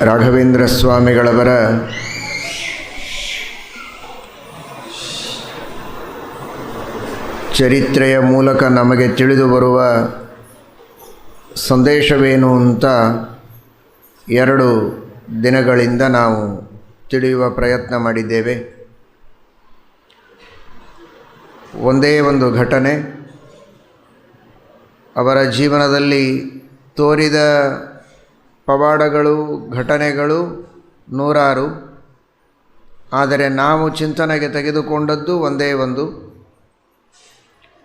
ರಾಘವೇಂದ್ರ ಸ್ವಾಮಿಗಳವರ ಚರಿತ್ರೆಯ ಮೂಲಕ ನಮಗೆ ತಿಳಿದು ಬರುವ ಸಂದೇಶವೇನು ಅಂತ ಎರಡು ದಿನಗಳಿಂದ ನಾವು ತಿಳಿಯುವ ಪ್ರಯತ್ನ ಮಾಡಿದ್ದೇವೆ. ಒಂದೇ ಒಂದು ಘಟನೆ ಅವರ ಜೀವನದಲ್ಲಿ ತೋರಿದ ಪವಾಡಗಳು, ಘಟನೆಗಳು ನೂರಾರು. ಆದರೆ ನಾವು ಚಿಂತನೆಗೆ ತೆಗೆದುಕೊಂಡದ್ದು ಒಂದೇ ಒಂದು.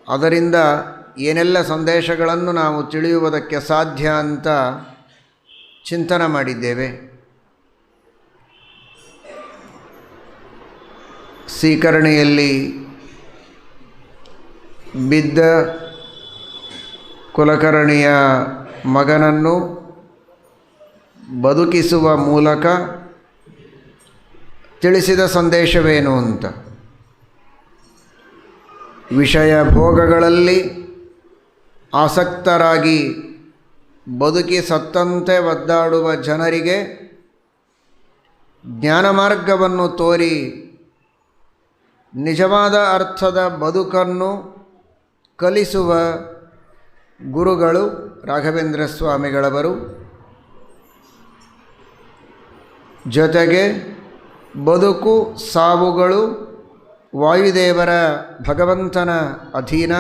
ಅದರಿಂದ ಏನೆಲ್ಲ ಸಂದೇಶಗಳನ್ನು ನಾವು ತಿಳಿಯುವುದಕ್ಕೆ ಸಾಧ್ಯ ಅಂತ ಚಿಂತನ ಮಾಡಿದ್ದೇವೆ. ಸ್ವೀಕರಣೆಯಲ್ಲಿ ಬಿದ್ದ ಕುಲಕರ್ಣಿಯ ಮಗನನ್ನು ಬದುಕಿಸುವ ಮೂಲಕ ತಿಳಿಸಿದ ಸಂದೇಶವೇನು ಅಂತ. ವಿಷಯ ಭೋಗಗಳಲ್ಲಿ ಆಸಕ್ತರಾಗಿ ಬದುಕಿ ಸತ್ತಂತೆ ಒದ್ದಾಡುವ ಜನರಿಗೆ ಜ್ಞಾನ ಮಾರ್ಗವನ್ನು ತೋರಿ ನಿಜವಾದ ಅರ್ಥದ ಬದುಕನ್ನು ಕಲಿಸುವ ಗುರುಗಳು ರಾಘವೇಂದ್ರ ಸ್ವಾಮಿಗಳವರು. ಜೊತೆಗೆ ಬದುಕು ಸಾವುಗಳು ವಾಯುದೇವರ ಭಗವಂತನ ಅಧೀನ.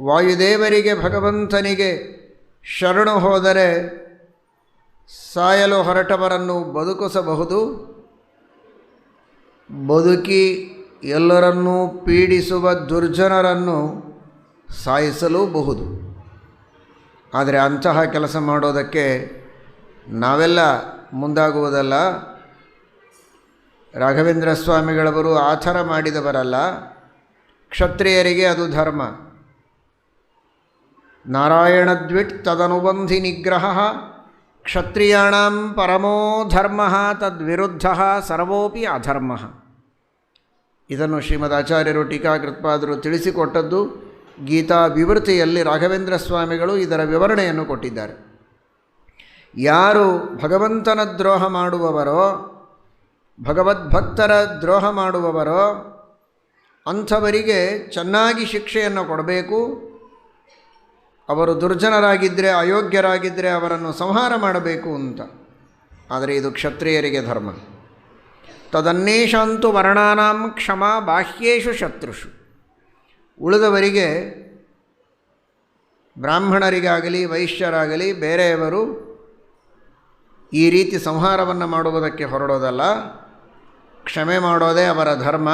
ವಾಯುದೇವರಿಗೆ ಭಗವಂತನಿಗೆ ಶರಣು ಹೋದರೆ ಸಾಯಲು ಹೊರಟವರನ್ನು ಬದುಕಿಸಬಹುದು. ಬದುಕಿ ಎಲ್ಲರನ್ನೂ ಪೀಡಿಸುವ ದುರ್ಜನರನ್ನು ಸಾಯಿಸಲೂಬಹುದು. ಆದರೆ ಅಂತಹ ಕೆಲಸ ಮಾಡೋದಕ್ಕೆ ನಾವೆಲ್ಲ ಮುಂದಾಗುವುದಲ್ಲ. ರಾಘವೇಂದ್ರ ಸ್ವಾಮಿಗಳವರು ಆ ಮಾಡಿದವರಲ್ಲ. ಕ್ಷತ್ರಿಯರಿಗೆ ಅದು ಧರ್ಮ. ನಾರಾಯಣದ್ವಿಟ್ ತದನುಬಂಧಿ ನಿಗ್ರಹ ಕ್ಷತ್ರಿಯಾಣಂ ಪರಮೋ ಧರ್ಮ ತದ್ವಿರುದ್ಧ ಸರ್ವೋಪಿ ಅಧರ್ಮ. ಇದನ್ನು ಶ್ರೀಮದ್ ಆಚಾರ್ಯರು ಟೀಕಾಕೃತ್ಪಾದರು ತಿಳಿಸಿಕೊಟ್ಟದ್ದು ಗೀತಾ ವಿವೃತಿಯಲ್ಲಿ ರಾಘವೇಂದ್ರ ಸ್ವಾಮಿಗಳು ಇದರ ವಿವರಣೆಯನ್ನು ಕೊಟ್ಟಿದ್ದಾರೆ. ಯಾರು ಭಗವಂತನ ದ್ರೋಹ ಮಾಡುವವರೋ, ಭಗವದ್ಭಕ್ತರ ದ್ರೋಹ ಮಾಡುವವರೋ, ಅಂಥವರಿಗೆ ಚೆನ್ನಾಗಿ ಶಿಕ್ಷೆಯನ್ನು ಕೊಡಬೇಕು. ಅವರು ದುರ್ಜನರಾಗಿದ್ದರೆ ಅಯೋಗ್ಯರಾಗಿದ್ದರೆ ಅವರನ್ನು ಸಂಹಾರ ಮಾಡಬೇಕು ಅಂತ. ಆದರೆ ಇದು ಕ್ಷತ್ರಿಯರಿಗೆ ಧರ್ಮ. ತದನ್ನೇಷಂತು ವರ್ಣಾನಾಂ ಕ್ಷಮ ಬಾಹ್ಯೇಷು ಶತ್ರುಷು. ಉಳಿದವರಿಗೆ ಬ್ರಾಹ್ಮಣರಿಗಾಗಲಿ, ವೈಶ್ಯರಾಗಲಿ, ಬೇರೆಯವರು ಈ ರೀತಿ ಸಂಹಾರವನ್ನು ಮಾಡುವುದಕ್ಕೆ ಹೊರಡೋದಲ್ಲ. ಕ್ಷಮೆ ಮಾಡೋದೇ ಅವರ ಧರ್ಮ.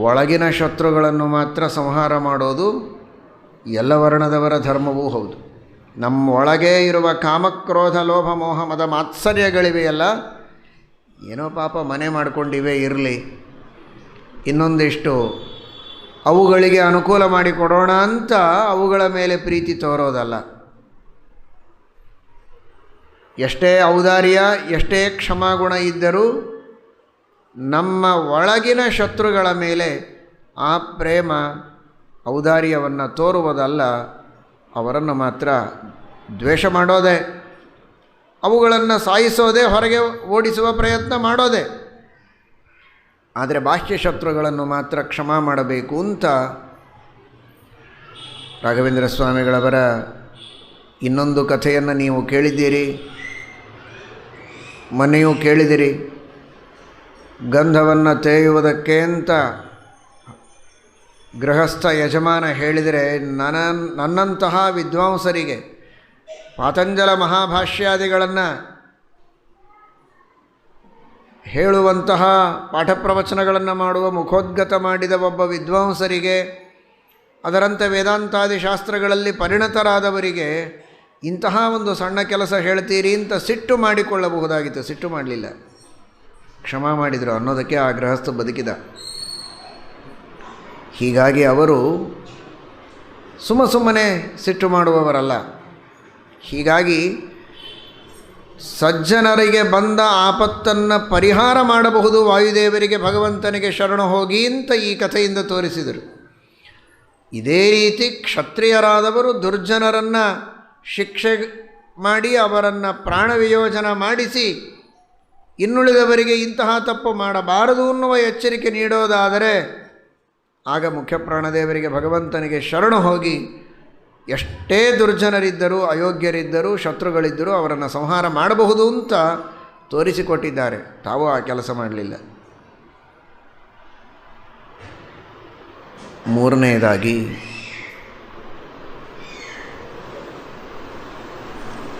ಒಳಗಿನ ಶತ್ರುಗಳನ್ನು ಮಾತ್ರ ಸಂಹಾರ ಮಾಡೋದು ಎಲ್ಲ ವರ್ಣದವರ ಧರ್ಮವೂ ಹೌದು. ನಮ್ಮ ಒಳಗೆ ಇರುವ ಕಾಮಕ್ರೋಧ, ಲೋಭ, ಮೋಹ, ಮದ ಮಾತ್ಸರ್ಯಗಳಿವೆಯಲ್ಲ ಏನೋ ಪಾಪ ಮನೆ ಮಾಡಿಕೊಂಡಿವೆ, ಇರಲಿ. ಇನ್ನೊಂದಿಷ್ಟು ಅವುಗಳಿಗೆ ಅನುಕೂಲ ಮಾಡಿಕೊಡೋಣ ಅಂತ ಅವುಗಳ ಮೇಲೆ ಪ್ರೀತಿ ತೋರೋದಲ್ಲ. ಎಷ್ಟೇ ಔದಾರ್ಯ, ಎಷ್ಟೇ ಕ್ಷಮಾಗುಣ ಇದ್ದರೂ ನಮ್ಮ ಒಳಗಿನ ಶತ್ರುಗಳ ಮೇಲೆ ಆ ಪ್ರೇಮ, ಔದಾರ್ಯವನ್ನು ತೋರುವುದಲ್ಲ, ಅವರನ್ನು ಮಾತ್ರ ದ್ವೇಷ ಮಾಡೋದೇ, ಅವುಗಳನ್ನು ಸಾಯಿಸೋದೇ, ಹೊರಗೆ ಓಡಿಸುವ ಪ್ರಯತ್ನ ಮಾಡೋದೆ. ಆದರೆ ಬಾಹ್ಯ ಶತ್ರುಗಳನ್ನು ಮಾತ್ರ ಕ್ಷಮಾ ಮಾಡಬೇಕು ಅಂತ ರಾಘವೇಂದ್ರ ಸ್ವಾಮಿಗಳವರ ಇನ್ನೊಂದು ಕಥೆಯನ್ನು ನೀವು ಕೇಳಿದ್ದೀರಿ. ಮನೆಯೂ ಕೇಳಿದಿರಿ. ಗಂಧವನ್ನು ತೇಯುವುದಕ್ಕೆ ಅಂತ ಗೃಹಸ್ಥ ಯಜಮಾನ ಹೇಳಿದರೆ ನನ್ನ ನನ್ನಂತಹ ವಿದ್ವಾಂಸರಿಗೆ ಪಾತಂಜಲ ಮಹಾಭಾಷ್ಯಾದಿಗಳನ್ನು ಹೇಳುವಂತಹ ಪಾಠ ಪ್ರವಚನಗಳನ್ನು ಮಾಡುವ ಮುಖೋದ್ಗತ ಮಾಡಿದ ಒಬ್ಬ ವಿದ್ವಾಂಸರಿಗೆ, ಅದರಂತೆ ವೇದಾಂತಾದಿ ಶಾಸ್ತ್ರಗಳಲ್ಲಿ ಪರಿಣತರಾದವರಿಗೆ ಇಂತಹ ಒಂದು ಸಣ್ಣ ಕೆಲಸ ಹೇಳ್ತೀರಿ ಅಂತ ಸಿಟ್ಟು ಮಾಡಿಕೊಳ್ಳಬಹುದಾಗಿತ್ತು. ಸಿಟ್ಟು ಮಾಡಲಿಲ್ಲ. ಕ್ಷಮ ಮಾಡಿದರು ಅನ್ನೋದಕ್ಕೆ ಆ ಗೃಹಸ್ಥ ಬದುಕಿದ. ಹೀಗಾಗಿ ಅವರು ಸುಮ್ಮ ಸುಮ್ಮನೆ ಸಿಟ್ಟು ಮಾಡುವವರಲ್ಲ. ಹೀಗಾಗಿ ಸಜ್ಜನರಿಗೆ ಬಂದ ಆಪತ್ತನ್ನು ಪರಿಹಾರ ಮಾಡಬಹುದು. ವಾಯುದೇವರಿಗೆ ಭಗವಂತನಿಗೆ ಶರಣು ಹೋಗಿ ಅಂತ ಈ ಕಥೆಯಿಂದ ತೋರಿಸಿದರು. ಇದೇ ರೀತಿ ಕ್ಷತ್ರಿಯರಾದವರು ದುರ್ಜನರನ್ನು ಶಿಕ್ಷೆ ಮಾಡಿ ಅವರನ್ನು ಪ್ರಾಣವಿಯೋಜನ ಮಾಡಿಸಿ ಇನ್ನುಳಿದವರಿಗೆ ಇಂತಹ ತಪ್ಪು ಮಾಡಬಾರದು ಅನ್ನುವ ಎಚ್ಚರಿಕೆ ನೀಡೋದಾದರೆ ಆಗ ಮುಖ್ಯ ಪ್ರಾಣದೇವರಿಗೆ ಭಗವಂತನಿಗೆ ಶರಣು ಹೋಗಿ ಎಷ್ಟೇ ದುರ್ಜನರಿದ್ದರೂ ಅಯೋಗ್ಯರಿದ್ದರೂ ಶತ್ರುಗಳಿದ್ದರೂ ಅವರನ್ನು ಸಂಹಾರ ಮಾಡಬಹುದು ಅಂತ ತೋರಿಸಿಕೊಟ್ಟಿದ್ದಾರೆ. ತಾವು ಆ ಕೆಲಸ ಮಾಡಲಿಲ್ಲ. ಮೂರನೆಯದಾಗಿ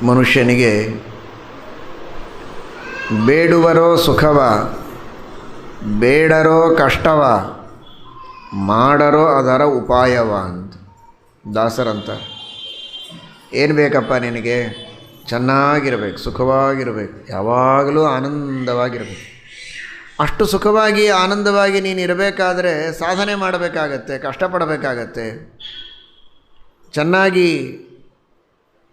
ಮನುಷ್ಯನಿಗೆ ಬೇಡುವರೋ ಸುಖವ, ಬೇಡರೋ ಕಷ್ಟವ, ಮಾಡರೋ ಅದರ ಉಪಾಯವ ಅಂತ ದಾಸರಂತ ಏನು ಬೇಕಪ್ಪ ನಿನಗೆ? ಚೆನ್ನಾಗಿರಬೇಕು, ಸುಖವಾಗಿರಬೇಕು, ಯಾವಾಗಲೂ ಆನಂದವಾಗಿರಬೇಕು. ಅಷ್ಟು ಸುಖವಾಗಿ, ಆನಂದವಾಗಿ ನೀನು ಇರಬೇಕಾದ್ರೆ ಸಾಧನೆ ಮಾಡಬೇಕಾಗತ್ತೆ, ಕಷ್ಟಪಡಬೇಕಾಗತ್ತೆ. ಚೆನ್ನಾಗಿ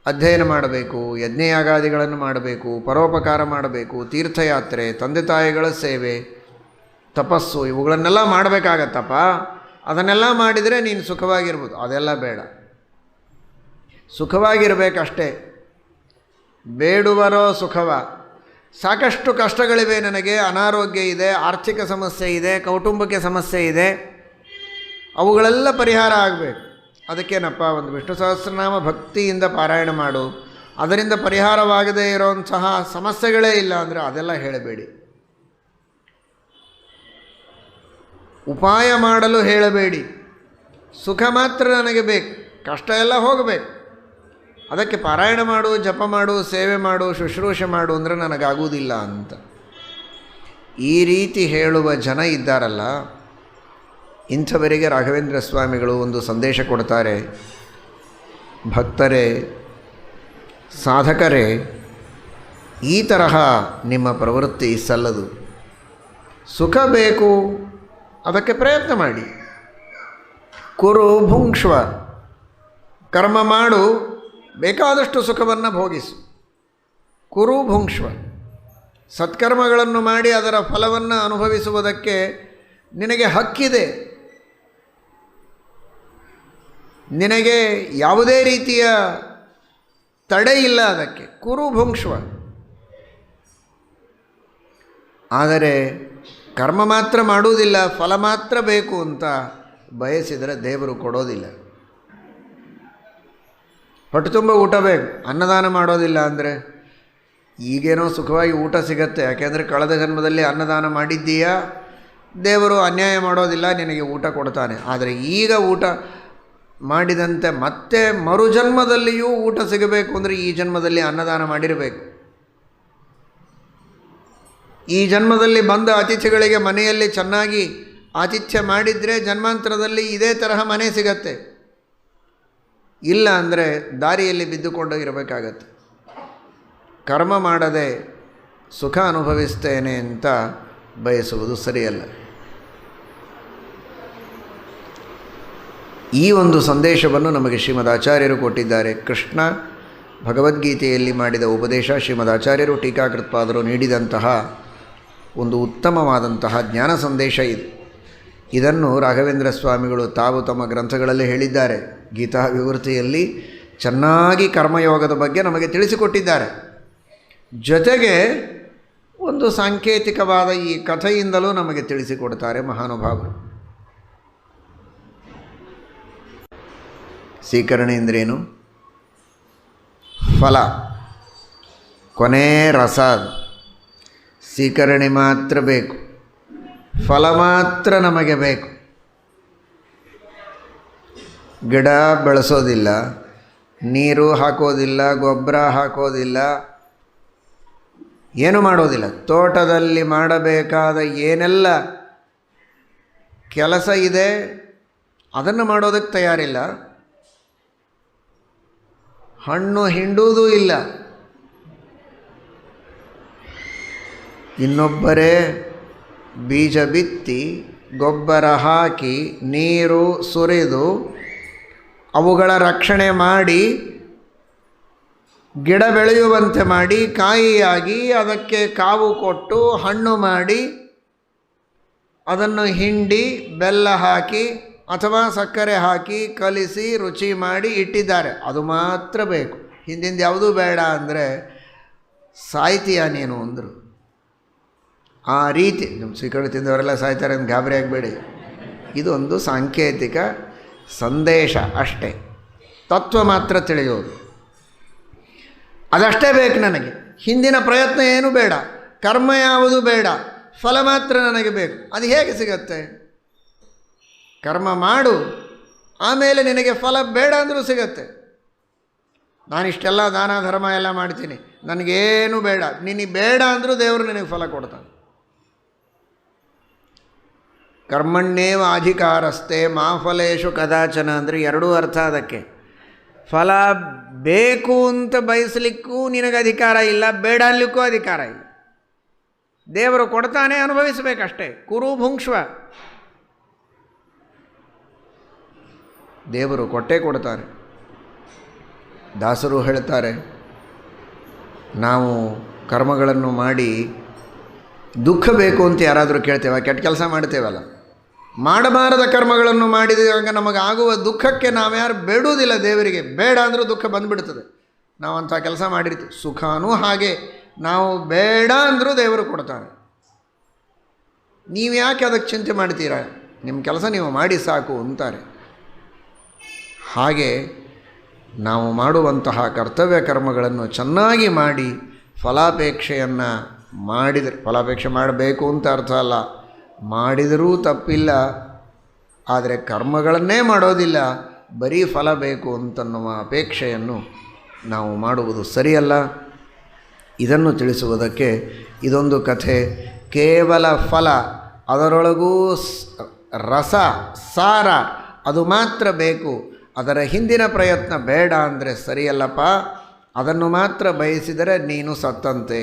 ಅಧ್ಯಯನ ಮಾಡಬೇಕು, ಯಜ್ಞಯಾಗಾದಿಗಳನ್ನು ಮಾಡಬೇಕು, ಪರೋಪಕಾರ ಮಾಡಬೇಕು, ತೀರ್ಥಯಾತ್ರೆ, ತಂದೆ ತಾಯಿಗಳ ಸೇವೆ, ತಪಸ್ಸು, ಇವುಗಳನ್ನೆಲ್ಲ ಮಾಡಬೇಕಾಗತ್ತಪ್ಪ. ಅದನ್ನೆಲ್ಲ ಮಾಡಿದರೆ ನೀನು ಸುಖವಾಗಿರ್ಬೋದು. ಅದೆಲ್ಲ ಬೇಡ. ಸುಖವಾಗಿರಬೇಕಷ್ಟೇ. ಬೇಡುವರೋ ಸುಖವ. ಸಾಕಷ್ಟು ಕಷ್ಟಗಳಿವೆ ನನಗೆ. ಅನಾರೋಗ್ಯ ಇದೆ, ಆರ್ಥಿಕ ಸಮಸ್ಯೆ ಇದೆ ಕೌಟುಂಬಿಕ ಸಮಸ್ಯೆ ಇದೆ. ಅವುಗಳೆಲ್ಲ ಪರಿಹಾರ ಆಗಬೇಕು. ಅದಕ್ಕೇನಪ್ಪ, ಒಂದು ವಿಷ್ಣು ಸಹಸ್ರನಾಮ ಭಕ್ತಿಯಿಂದ ಪಾರಾಯಣ ಮಾಡು. ಅದರಿಂದ ಪರಿಹಾರವಾಗದೇ ಇರೋಂತಹ ಸಮಸ್ಯೆಗಳೇ ಇಲ್ಲ ಅಂದರೆ ಅದೆಲ್ಲ ಹೇಳಬೇಡಿ. ಉಪಾಯ ಮಾಡಲು ಹೇಳಬೇಡಿ. ಸುಖ ಮಾತ್ರ ನನಗೆ ಬೇಕು. ಕಷ್ಟ ಎಲ್ಲ ಹೋಗಬೇಕು. ಅದಕ್ಕೆ ಪಾರಾಯಣ ಮಾಡು, ಜಪ ಮಾಡು, ಸೇವೆ ಮಾಡು, ಶುಶ್ರೂಷೆ ಮಾಡು ಅಂದರೆ ನನಗಾಗುವುದಿಲ್ಲ ಅಂತ. ಈ ರೀತಿ ಹೇಳುವ ಜನ ಇದ್ದಾರಲ್ಲ ಇಂಥವರಿಗೆ ರಾಘವೇಂದ್ರ ಸ್ವಾಮಿಗಳು ಒಂದು ಸಂದೇಶ ಕೊಡ್ತಾರೆ. ಭಕ್ತರೇ, ಸಾಧಕರೇ, ಈ ತರಹ ನಿಮ್ಮ ಪ್ರವೃತ್ತಿ ಸಲ್ಲದು. ಸುಖ ಬೇಕು, ಅದಕ್ಕೆ ಪ್ರಯತ್ನ ಮಾಡಿ. ಕುರು ಭುಂಕ್ಷ್ವ, ಕರ್ಮ ಮಾಡು, ಬೇಕಾದಷ್ಟು ಸುಖವನ್ನು ಭೋಗಿಸು. ಕುರು ಭುಂಕ್ಷ್ವ, ಸತ್ಕರ್ಮಗಳನ್ನು ಮಾಡಿ ಅದರ ಫಲವನ್ನು ಅನುಭವಿಸುವುದಕ್ಕೆ ನಿನಗೆ ಹಕ್ಕಿದೆ. ನಿನಗೆ ಯಾವುದೇ ರೀತಿಯ ತಡೆ ಇಲ್ಲ ಅದಕ್ಕೆ. ಕುರು ಆದರೆ ಕರ್ಮ ಮಾತ್ರ ಮಾಡುವುದಿಲ್ಲ, ಫಲ ಮಾತ್ರ ಬೇಕು ಅಂತ ಬಯಸಿದರೆ ದೇವರು ಕೊಡೋದಿಲ್ಲ. ಹೊಟ್ಟೆ ತುಂಬ ಊಟ ಬೇಕು, ಅನ್ನದಾನ ಮಾಡೋದಿಲ್ಲ ಅಂದರೆ ಈಗೇನೋ ಸುಖವಾಗಿ ಊಟ ಸಿಗತ್ತೆ. ಯಾಕೆಂದರೆ ಕಳೆದ ಜನ್ಮದಲ್ಲಿ ಅನ್ನದಾನ ಮಾಡಿದ್ದೀಯಾ? ದೇವರು ಅನ್ಯಾಯ ಮಾಡೋದಿಲ್ಲ, ನಿನಗೆ ಊಟ ಕೊಡ್ತಾನೆ. ಆದರೆ ಈಗ ಊಟ ಮಾಡಿದಂತೆ ಮತ್ತೆ ಮರುಜನ್ಮದಲ್ಲಿಯೂ ಊಟ ಸಿಗಬೇಕು ಅಂದರೆ ಈ ಜನ್ಮದಲ್ಲಿ ಅನ್ನದಾನ ಮಾಡಿರಬೇಕು. ಈ ಜನ್ಮದಲ್ಲಿ ಬಂದ ಅತಿಥಿಗಳಿಗೆ ಮನೆಯಲ್ಲಿ ಚೆನ್ನಾಗಿ ಆತಿಥ್ಯ ಮಾಡಿದರೆ ಜನ್ಮಾಂತರದಲ್ಲಿ ಇದೇ ತರಹ ಮನೆ ಸಿಗತ್ತೆ. ಇಲ್ಲ ಅಂದರೆ ದಾರಿಯಲ್ಲಿ ಬಿದ್ದುಕೊಂಡು ಇರಬೇಕಾಗತ್ತೆ. ಕರ್ಮ ಮಾಡದೆ ಸುಖ ಅನುಭವಿಸ್ತೇನೆ ಅಂತ ಬಯಸುವುದು ಸರಿಯಲ್ಲ. ಈ ಒಂದು ಸಂದೇಶವನ್ನು ನಮಗೆ ಶ್ರೀಮದ್ ಆಚಾರ್ಯರು ಕೊಟ್ಟಿದ್ದಾರೆ. ಕೃಷ್ಣ ಭಗವದ್ಗೀತೆಯಲ್ಲಿ ಮಾಡಿದ ಉಪದೇಶ ಶ್ರೀಮದ್ ಆಚಾರ್ಯರು ಟೀಕಾಕೃತ್ಪಾದರು ನೀಡಿದಂತಹ ಒಂದು ಉತ್ತಮವಾದಂತಹ ಜ್ಞಾನ ಸಂದೇಶ ಇದು. ಇದನ್ನು ರಾಘವೇಂದ್ರ ಸ್ವಾಮಿಗಳು ತಾವು ತಮ್ಮ ಗ್ರಂಥಗಳಲ್ಲಿ ಹೇಳಿದ್ದಾರೆ. ಗೀತಾ ವಿವೃತಿಯಲ್ಲಿ ಚೆನ್ನಾಗಿ ಕರ್ಮಯೋಗದ ಬಗ್ಗೆ ನಮಗೆ ತಿಳಿಸಿಕೊಟ್ಟಿದ್ದಾರೆ. ಜೊತೆಗೆ ಒಂದು ಸಾಂಕೇತಿಕವಾದ ಈ ಕಥೆಯಿಂದಲೂ ನಮಗೆ ತಿಳಿಸಿಕೊಡ್ತಾರೆ ಮಹಾನುಭಾವರು. ಸ್ವೀಕರಣೆ ಎಂದ್ರೇನು ಫಲ. ಕೊನೆ ರಸ. ಸ್ವೀಕರಣೆ ಮಾತ್ರ ಬೇಕು. ಫಲ ಮಾತ್ರ ನಮಗೆ ಬೇಕು. ಗಿಡ ಬೆಳೆಸೋದಿಲ್ಲ, ನೀರು ಹಾಕೋದಿಲ್ಲ, ಗೊಬ್ಬರ ಹಾಕೋದಿಲ್ಲ, ಏನು ಮಾಡೋದಿಲ್ಲ. ತೋಟದಲ್ಲಿ ಮಾಡಬೇಕಾದ ಏನೆಲ್ಲ ಕೆಲಸ ಇದೆ, ಅದನ್ನು ಮಾಡೋದಕ್ಕೆ ತಯಾರಿಲ್ಲ. ಹಣ್ಣು ಹಿಂಡುವುದೂ ಇಲ್ಲ. ಇನ್ನೊಬ್ಬರೇ ಬೀಜ ಬಿತ್ತಿ ಗೊಬ್ಬರ ಹಾಕಿ ನೀರು ಸುರಿದು ಅವುಗಳ ರಕ್ಷಣೆ ಮಾಡಿ ಗಿಡ ಬೆಳೆಯುವಂತೆ ಮಾಡಿ ಕಾಯಿಯಾಗಿ ಅದಕ್ಕೆ ಕಾವು ಕೊಟ್ಟು ಹಣ್ಣು ಮಾಡಿ ಅದನ್ನು ಹಿಂಡಿ ಬೆಲ್ಲ ಹಾಕಿ ಅಥವಾ ಸಕ್ಕರೆ ಹಾಕಿ ಕಲಿಸಿ ರುಚಿ ಮಾಡಿ ಇಟ್ಟಿದ್ದಾರೆ. ಅದು ಮಾತ್ರ ಬೇಕು. ಹಿಂದಿಂದ ಯಾವುದೂ ಬೇಡ ಅಂದರೆ ಸಾಯ್ತೀಯ ನೀನು ಅಂದರು. ಆ ರೀತಿ ನಿಮ್ಮ ಸ್ವೀಕರಣ ತಿಂದವರೆಲ್ಲ ಸಾಯ್ತಾರೆ ಅಂತ ಗಾಬರಿ ಆಗಬೇಡಿ. ಇದೊಂದು ಸಾಂಕೇತಿಕ ಸಂದೇಶ ಅಷ್ಟೇ. ತತ್ವ ಮಾತ್ರ ತಿಳಿಯೋದು. ಅದಷ್ಟೇ ಬೇಕು ನನಗೆ. ಹಿಂದಿನ ಪ್ರಯತ್ನ ಏನೂ ಬೇಡ. ಕರ್ಮ ಯಾವುದು ಬೇಡ. ಫಲ ಮಾತ್ರ ನನಗೆ ಬೇಕು. ಅದು ಹೇಗೆ ಸಿಗತ್ತೆ? ಕರ್ಮ ಮಾಡು, ಆಮೇಲೆ ನಿನಗೆ ಫಲ ಬೇಡ ಅಂದರೂ ಸಿಗತ್ತೆ. ನಾನಿಷ್ಟೆಲ್ಲ ದಾನ, ಧರ್ಮ ಎಲ್ಲ ಮಾಡ್ತೀನಿ. ನನಗೇನು ಬೇಡ. ನಿನಗೆ ಬೇಡ ಅಂದರೂ ದೇವರು ನಿನಗೆ ಫಲ ಕೊಡ್ತಾನೆ. ಕರ್ಮಣ್ಣೇವ ಅಧಿಕಾರಸ್ಥೆ ಮಾ ಫಲೇಶು ಕದಾಚನ ಅಂದರೆ ಎರಡೂ ಅರ್ಥ ಅದಕ್ಕೆ. ಫಲ ಬೇಕು ಅಂತ ಬಯಸಲಿಕ್ಕೂ ನಿನಗೆ ಅಧಿಕಾರ ಇಲ್ಲ, ಬೇಡ ಅನ್ಲಿಕ್ಕೂ ಅಧಿಕಾರ ಇಲ್ಲ. ದೇವರು ಕೊಡ್ತಾನೆ ಅನುಭವಿಸಬೇಕಷ್ಟೇ. ಕುರು ಭುಂಕ್ಷ್ವ ದೇವರು ಕೊಟ್ಟೇ ಕೊಡ್ತಾರೆ. ದಾಸರು ಹೇಳ್ತಾರೆ, ನಾವು ಕರ್ಮಗಳನ್ನು ಮಾಡಿ ದುಃಖ ಬೇಕು ಅಂತ ಯಾರಾದರೂ ಕೇಳ್ತೇವೆ, ಕೆಟ್ಟ ಕೆಲಸ ಮಾಡ್ತೇವಲ್ಲ. ಮಾಡಬಾರದ ಕರ್ಮಗಳನ್ನು ಮಾಡಿದಾಗ ನಮಗೆ ಆಗುವ ದುಃಖಕ್ಕೆ ನಾವ್ಯಾರು ಬೇಡುವುದಿಲ್ಲ ದೇವರಿಗೆ ಬೇಡ ಅಂದರೂ ದುಃಖ ಬಂದುಬಿಡ್ತದೆ. ನಾವು ಅಂಥ ಕೆಲಸ ಮಾಡಿರ್ತೀವಿ, ಸುಖನೂ ಹಾಗೆ, ನಾವು ಬೇಡ ಅಂದರೂ ದೇವರು ಕೊಡ್ತಾರೆ. ನೀವು ಯಾಕೆ ಅದಕ್ಕೆ ಚಿಂತೆ ಮಾಡ್ತೀರಾ? ನಿಮ್ಮ ಕೆಲಸ ನೀವು ಮಾಡಿ ಸಾಕು ಅಂತಾರೆ. ಹಾಗೆ ನಾವು ಮಾಡುವಂತಹ ಕರ್ತವ್ಯ ಕರ್ಮಗಳನ್ನು ಚೆನ್ನಾಗಿ ಮಾಡಿ ಫಲಾಪೇಕ್ಷೆಯನ್ನು ಮಾಡಿದರೆ ಫಲಾಪೇಕ್ಷೆ ಮಾಡಬೇಕು ಅಂತ ಅರ್ಥ ಅಲ್ಲ. ಮಾಡಿದರೂ ತಪ್ಪಿಲ್ಲ, ಆದರೆ ಕರ್ಮಗಳನ್ನೇ ಮಾಡೋದಿಲ್ಲ, ಬರೀ ಫಲ ಬೇಕು ಅಂತನ್ನುವ ಅಪೇಕ್ಷೆಯನ್ನು ನಾವು ಮಾಡುವುದು ಸರಿಯಲ್ಲ? ಇದನ್ನು ತಿಳಿಸುವುದಕ್ಕೆ ಇದೊಂದು ಕಥೆ. ಕೇವಲ ಫಲ, ಅದರೊಳಗೂ ರಸ, ಸಾರ, ಅದು ಮಾತ್ರ ಬೇಕು. ಅದರ ಹಿಂದಿನ ಪ್ರಯತ್ನ ಬೇಡ ಅಂದರೆ ಸರಿಯಲ್ಲಪ್ಪ. ಅದನ್ನು ಮಾತ್ರ ಬಯಸಿದರೆ ನೀನು ಸತ್ತಂತೆ.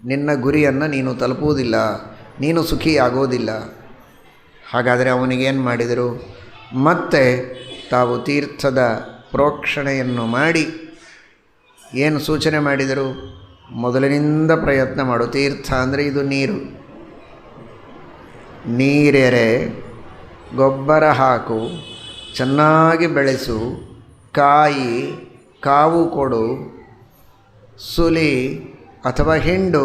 ನಿನ್ನ ಗುರಿಯನ್ನು ನೀನು ತಲುಪುವುದಿಲ್ಲ, ನೀನು ಸುಖಿಯಾಗೋದಿಲ್ಲ ಹಾಗಾದರೆ ಅವನಿಗೇನು ಮಾಡಿದರು? ಮತ್ತೆ ತಾವು ತೀರ್ಥದ ಪ್ರೋಕ್ಷಣೆಯನ್ನು ಮಾಡಿ ಏನು ಸೂಚನೆ ಮಾಡಿದರು? ಮೊದಲಿನಿಂದ ಪ್ರಯತ್ನ ಮಾಡು, ತೀರ್ಥ ಅಂದರೆ ಇದು ನೀರು. ನೀರೆರೆ, ಗೊಬ್ಬರ ಹಾಕು. ಚೆನ್ನಾಗಿ ಬೆಳೆಸು, ಕಾಯಿ, ಕಾವು ಕೊಡು, ಸುಲಿ ಅಥವಾ ಹಿಂಡು,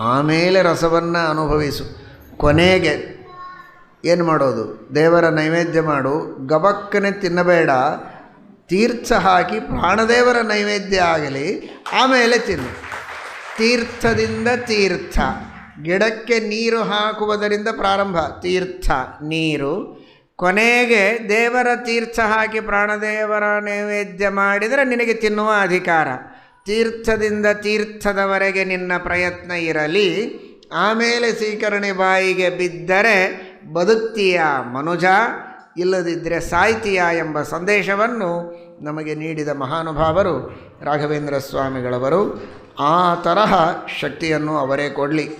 ಆಮೇಲೆ ರಸವನ್ನು ಅನುಭವಿಸು. ಕೊನೆಗೆ ಏನು ಮಾಡೋದು? ದೇವರ ನೈವೇದ್ಯ ಮಾಡು. ಗಬಕ್ಕನೆ ತಿನ್ನಬೇಡ. ತೀರ್ಥ ಹಾಕಿ ಪ್ರಾಣದೇವರ ನೈವೇದ್ಯ ಆಗಲಿ, ಆಮೇಲೆ ತಿನ್ನು. ತೀರ್ಥದಿಂದ ತೀರ್ಥ. ಗಿಡಕ್ಕೆ ನೀರು ಹಾಕುವುದರಿಂದ ಪ್ರಾರಂಭ. ತೀರ್ಥ, ನೀರು. ಕೊನೆಗೆ ದೇವರ ತೀರ್ಥ ಹಾಕಿ ಪ್ರಾಣದೇವರ ನೈವೇದ್ಯ ಮಾಡಿದರೆ ನಿನಗೆ ತಿನ್ನುವ ಅಧಿಕಾರ. ತೀರ್ಥದಿಂದ ತೀರ್ಥದವರೆಗೆ ನಿನ್ನ ಪ್ರಯತ್ನ ಇರಲಿ. ಆಮೇಲೆ ಸ್ವೀಕರಣೆ ಬಾಯಿಗೆ ಬಿದ್ದರೆ ಬದುಕ್ತೀಯ ಮನುಜ. ಇಲ್ಲದಿದ್ದರೆ ಸಾಯ್ತೀಯ ಎಂಬ ಸಂದೇಶವನ್ನು ನಮಗೆ ನೀಡಿದ ಮಹಾನುಭಾವರು ರಾಘವೇಂದ್ರ ಸ್ವಾಮಿಗಳವರು, ಆ ತರಹ ಶಕ್ತಿಯನ್ನು ಅವರೇ ಕೊಡಲಿ.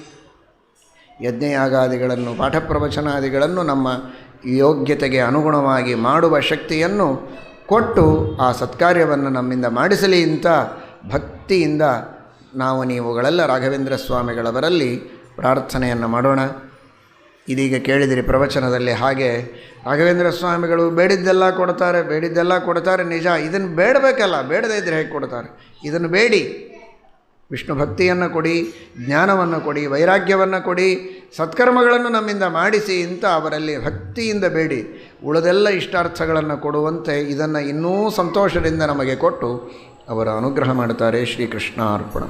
ಯಜ್ಞಯಾಗಾದಿಗಳನ್ನು ಪಾಠ ಪ್ರವಚನಾದಿಗಳನ್ನು ನಮ್ಮ ಯೋಗ್ಯತೆಗೆ ಅನುಗುಣವಾಗಿ ಮಾಡುವ ಶಕ್ತಿಯನ್ನು ಕೊಟ್ಟು ಆ ಸತ್ಕಾರ್ಯವನ್ನು ನಮ್ಮಿಂದ ಮಾಡಿಸಲಿ ಅಂತ ಭಕ್ತಿಯಿಂದ ನಾವು ನೀವುಗಳೆಲ್ಲ ರಾಘವೇಂದ್ರ ಸ್ವಾಮಿಗಳವರಲ್ಲಿ ಪ್ರಾರ್ಥನೆಯನ್ನು ಮಾಡೋಣ. ಇದೀಗ ಕೇಳಿದಿರಿ ಪ್ರವಚನದಲ್ಲಿ ಹಾಗೆ, ರಾಘವೇಂದ್ರ ಸ್ವಾಮಿಗಳು ಬೇಡಿದ್ದೆಲ್ಲ ಕೊಡ್ತಾರೆ ಬೇಡಿದ್ದೆಲ್ಲ ಕೊಡ್ತಾರೆ, ನಿಜ, ಇದನ್ನು ಬೇಡಬೇಕಲ್ಲ, ಬೇಡದೇ ಇದ್ದರೆ ಹೇಗೆ ಕೊಡ್ತಾರೆ? ಇದನ್ನು ಬೇಡಿ. ವಿಷ್ಣು ಭಕ್ತಿಯನ್ನು ಕೊಡಿ, ಜ್ಞಾನವನ್ನು ಕೊಡಿ, ವೈರಾಗ್ಯವನ್ನು ಕೊಡಿ, ಸತ್ಕರ್ಮಗಳನ್ನು ನಮ್ಮಿಂದ ಮಾಡಿಸಿ ಇಂಥ ಅವರಲ್ಲಿ ಭಕ್ತಿಯಿಂದ ಬೇಡಿ. ಉಳಿದೆಲ್ಲ ಇಷ್ಟಾರ್ಥಗಳನ್ನು ಕೊಡುವಂತೆ ಇದನ್ನು ಇನ್ನೂ ಸಂತೋಷದಿಂದ ನಮಗೆ ಕೊಟ್ಟು ಅವರ ಅನುಗ್ರಹ ಮಾಡುತ್ತಾರೆ ಶ್ರೀಕೃಷ್ಣ ಅರ್ಪಣ